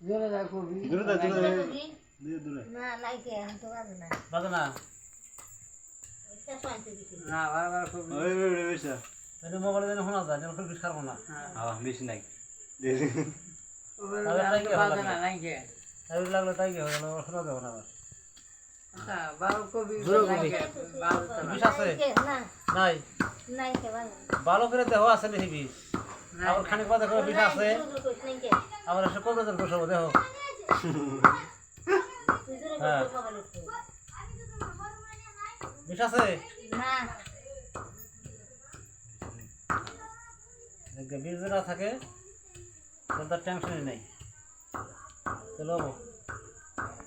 কবি দূরে দূরে দূরে দূরে। না নাই কে তো বাজে না। বাজে না শেষ হয়েছে বেশি কবি ওই ওই ওই বেশা তাহলে মোবাইল যেন শোনা যায় যেন ফিস খাব না। হ্যাঁ। বেশি নাই। তাহলে আমি তো বাজে না নাই কে তাই লাগলে তাই কি শোনা যাবে না আচ্ছা বারো কবি জোরে কবি। কে? বারো তো না। বিষ আছে? নাই। নাই কে ভালো করে দেহ আছে নাকি বিষ নাই, আবার খানিক বাদে করে বিষ আছে। আবার এসে কবে তোর বসাবো, দেখো। হ্যাঁ। বিষ আছে? না বিষ থাকে তার টেনশনই নেই। চলো